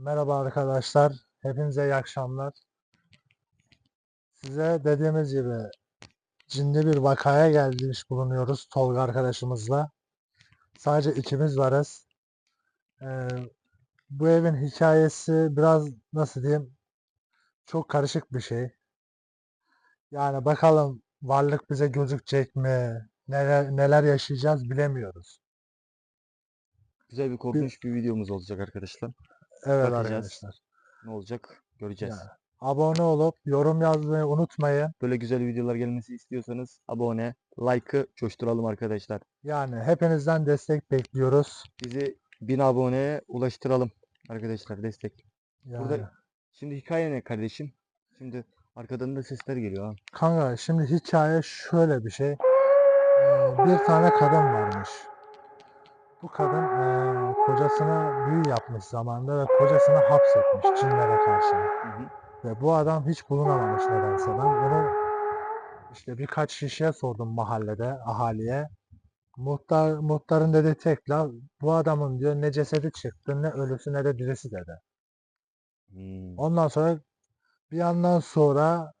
Merhaba arkadaşlar. Hepinize iyi akşamlar. Size dediğimiz gibi cinli bir vakaya gelmiş bulunuyoruz Tolga arkadaşımızla. Sadece ikimiz varız. Ee, bu evin hikayesi biraz nasıl diyeyim çok karışık bir şey. Yani bakalım varlık bize gözükecek mi? Neler, neler yaşayacağız bilemiyoruz. Güzel bir korkunç bir videomuz olacak arkadaşlar. Evet Bakacağız. arkadaşlar. Ne olacak göreceğiz. Yani abone olup yorum yazmayı unutmayın. Böyle güzel videolar gelmesi istiyorsanız abone, like'ı coşturalım arkadaşlar. Yani hepinizden destek bekliyoruz. Bizi 1000 aboneye ulaştıralım arkadaşlar destek. Yani. Burada şimdi hikaye ne kardeşim? Şimdi arkadan da sesler geliyor ha. Kanka şimdi hikaye şöyle bir şey. Ee, bir tane kadın varmış. Bu kadın ee, kocasına büyü yapmış zamanında ve kocasını hapsetmiş cinlere karşı. Hı hı. Ve bu adam hiç bulunamamış nedense. Ben bunu işte birkaç kişiye sordum mahallede, ahaliye. Muhtar, muhtarın dediği tek laf, bu adamın diyor ne cesedi çıktı, ne ölüsü ne de dirisi dedi. Hmm. Ondan sonra bir yandan sonra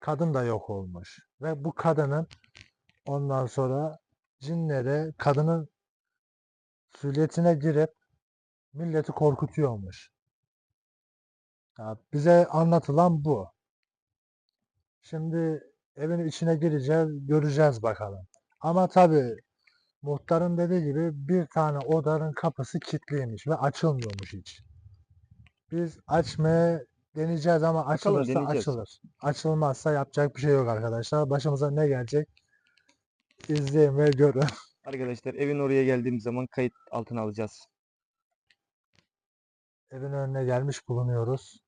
kadın da yok olmuş. Ve bu kadının ondan sonra cinleri kadının süliyetine girip milleti korkutuyormuş. Ya bize anlatılan bu. Şimdi evin içine gireceğiz, göreceğiz bakalım. Ama tabii muhtarın dediği gibi bir tane odanın kapısı kilitliymiş ve açılmıyormuş hiç. Biz açmaya deneyeceğiz ama Bakalım, açılırsa deneyeceğiz. açılır. Açılmazsa yapacak bir şey yok arkadaşlar. Başımıza ne gelecek? İzleyin ve görün. Arkadaşlar evin oraya geldiğimiz zaman kayıt altına alacağız. Evin önüne gelmiş bulunuyoruz.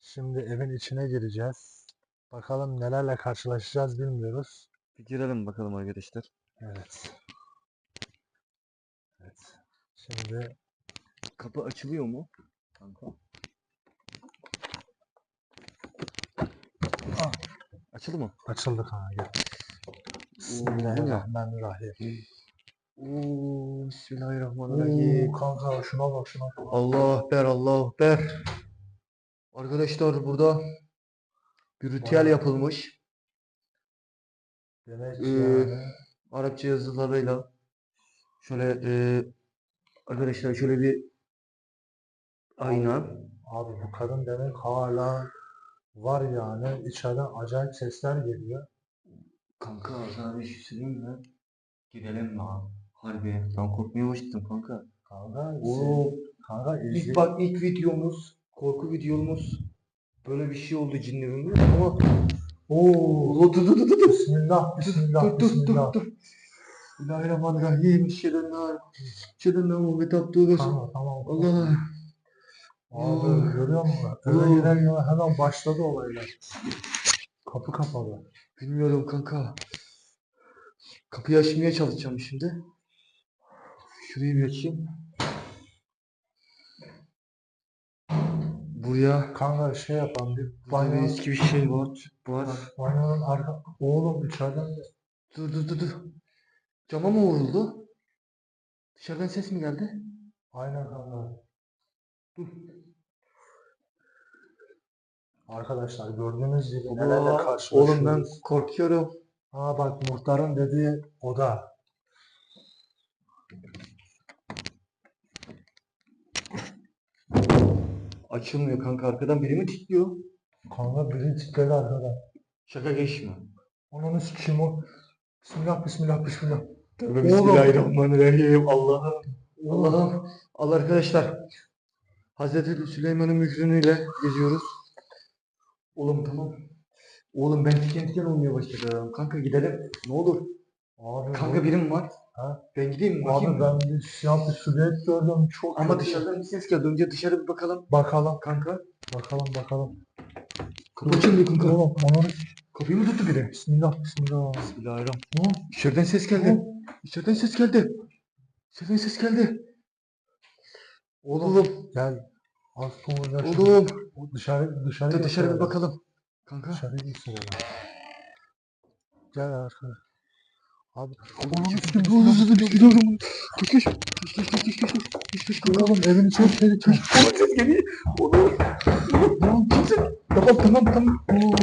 Şimdi evin içine gireceğiz. Bakalım nelerle karşılaşacağız bilmiyoruz. Bir girelim bakalım arkadaşlar. Evet. Evet. Şimdi Kapı açılıyor mu? Kanka. Ah. Açıldı mı? açıldı kanka. gel. Oo? Bismillahirrahmanirrahim. Oo, kanka şuna bak şuna. Allah Ekber, Allah Ekber. Arkadaşlar burada bir ritüel yapılmış. Demek Ee, yani Arapça yazılarıyla. Şöyle e, arkadaşlar şöyle bir ayna. abi bu kadın demek hala var yani. İçeriden acayip sesler geliyor. Kanka sana bir şey söyleyeyim mi? Gidelim mi abi? Harbi. Ben korkmaya başladım kanka. Kanka, Oo, kanka izle- ilk bak ilk videomuz, korku videomuz böyle bir şey oldu cinlerin ama Oo, dur dur dur dur. Bismillah, bismillah, Dur dur dur bismillah. dur. Bismillahirrahmanirrahim. Şedenler. Şedenler Muhammed Abdülhamid. Tamam, tamam. Allah. Abi Oo. görüyor musun? Eve Oo. girer hemen başladı olaylar. Kapı kapalı. Bilmiyorum kanka. Kapıyı açmaya çalışacağım şimdi. Şurayı bir açayım. Buraya Kanka şey yapan bir banyo, eski bir şey var. Var. banyonun arka... Oğlum içeriden de... Dur dur dur dur. Cama mı vuruldu? Dışarıdan ses mi geldi? Aynen kanka. Dur. Arkadaşlar gördüğünüz gibi nelerle Allah, oğlum ben karşılaşıyoruz. korkuyorum. Aa bak muhtarın dediği oda. Açılmıyor kanka arkadan biri mi kilitliyor? Kanka biri titredi arkada. Şaka geçme. Onun kim o? Bismillah, bismillah, bismillah. Tövbe. Bismillahirrahmanirrahim. Allah'ım. Allah'ım. Allah arkadaşlar. Hazreti Süleyman'ın mührünüyle geziyoruz. Oğlum tamam. Oğlum ben tiken tiken olmaya başladım. Kanka gidelim. Ne olur. Abi, Kanka birim var. Ha? Ben gideyim mi? Bakayım Abi mı? ben bir siyah bir silüet gördüm. Çok Ama kötü. dışarıdan bir ses geldi. Önce dışarı bir bakalım. Bakalım, Kanka. bakalım, bakalım. Kapı açılmıyor kanka. Oğlum onun Kapıyı mı tuttu biri? Bismillah, bismillah. Bismillahirrahmanirrahim. Hı? İçeriden ses geldi. İçeriden ses geldi. İçeriden ses geldi. Oğlum. Gel. Az sonra Oğlum. dışarı dışarı Dur dışarı bir götürelim. bakalım. Kanka. Dışarı götürelim. Gel arkadaş. Abi onun üstü dur, dur, Bismillahirrahmanirrahim. Koş koş. Koş koş koş koş koş koş. kaç kanka. Oğlum evin çok tehlikeli. Oğlum ses geliyor. Oğlum kimsin? Tamam tamam tamam.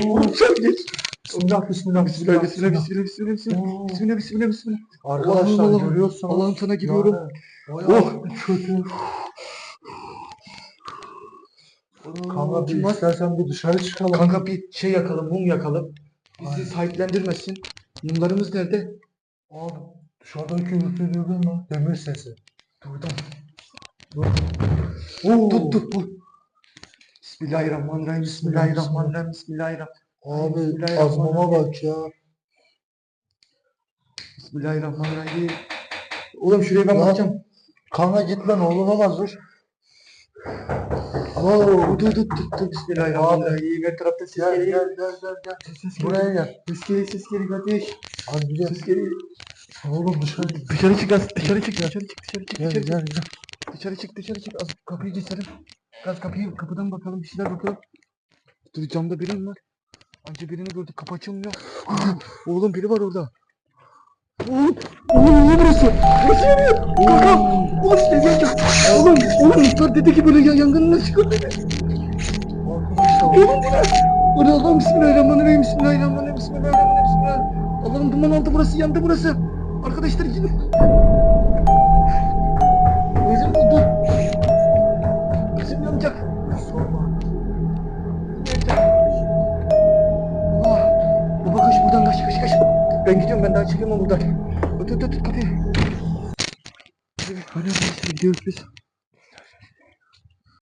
Oğlum sen geç. Bismillah bismillah Bismillah bismillah bismillah bismillah bismillah. Bismillah bismillah bismillah. Arkadaşlar Allah'ım, görüyorsunuz. Allah'ım sana giriyorum. Yani, Oh. kötü. Kanka bir istersen bir dışarı çıkalım. Kanka bir şey yakalım, mum yakalım. Bizi sahiplendirmesin. Mumlarımız nerede? Abi dışarıdaki gürültü duydun mu? Demir sesi. Duydum. Oo. Tut tut tut. Bismillahirrahmanirrahim. Bismillahirrahmanirrahim. Bismillahirrahmanirrahim. Abi Bismillahirrahmanirrahim. azmama bak ya. Bismillahirrahmanirrahim. Oğlum şuraya ben Lan. bakacağım. Kanka git lan oğlum olmaz dur. Oo. Dur dur dur dur. dur. Bismillahirrahmanirrahim. Her tarafta ses Gel geliyor. gel gel gel gel. Ses, ses Buraya geliyor. gel. Ses geliyor ses geliyor kardeş. Hadi gel. Ses geliyor. Oğlum dışarı git. Dışarı çık az. Dışarı çık. Dışarı çık. Dışarı çık. Gel Dışarı çık. gel gel. Dışarı çık dışarı çık. Az kapıyı geçelim. Gaz kapıyı kapıdan bakalım bir şeyler bakalım. Dur camda biri mi var? Anca birini gördük kapı açılmıyor. Oğlum biri var orada. Oğlum, oğlum ne burası? Burası yanıyor. Kanka. Oğlum işte yanacak. Oğlum, oğlum muhtar dedi ki böyle ya- yangınlar çıkıyor dedi. Oğlum ne? Dur Allah'ım bismillahirrahmanirrahim. Bismillahirrahmanirrahim. Bismillahirrahmanirrahim. Bismillahirrahmanirrahim. Allah'ım duman aldı burası yandı burası. Arkadaşlar yine. Gözüm oldu. Gözüm yanacak. Yanacak. Allah. Baba kaç buradan kaç kaç kaç. Ben gidiyorum ben daha çıkamam buradan. Tut tut tut kapıyı. Hadi hadi gidiyoruz biz.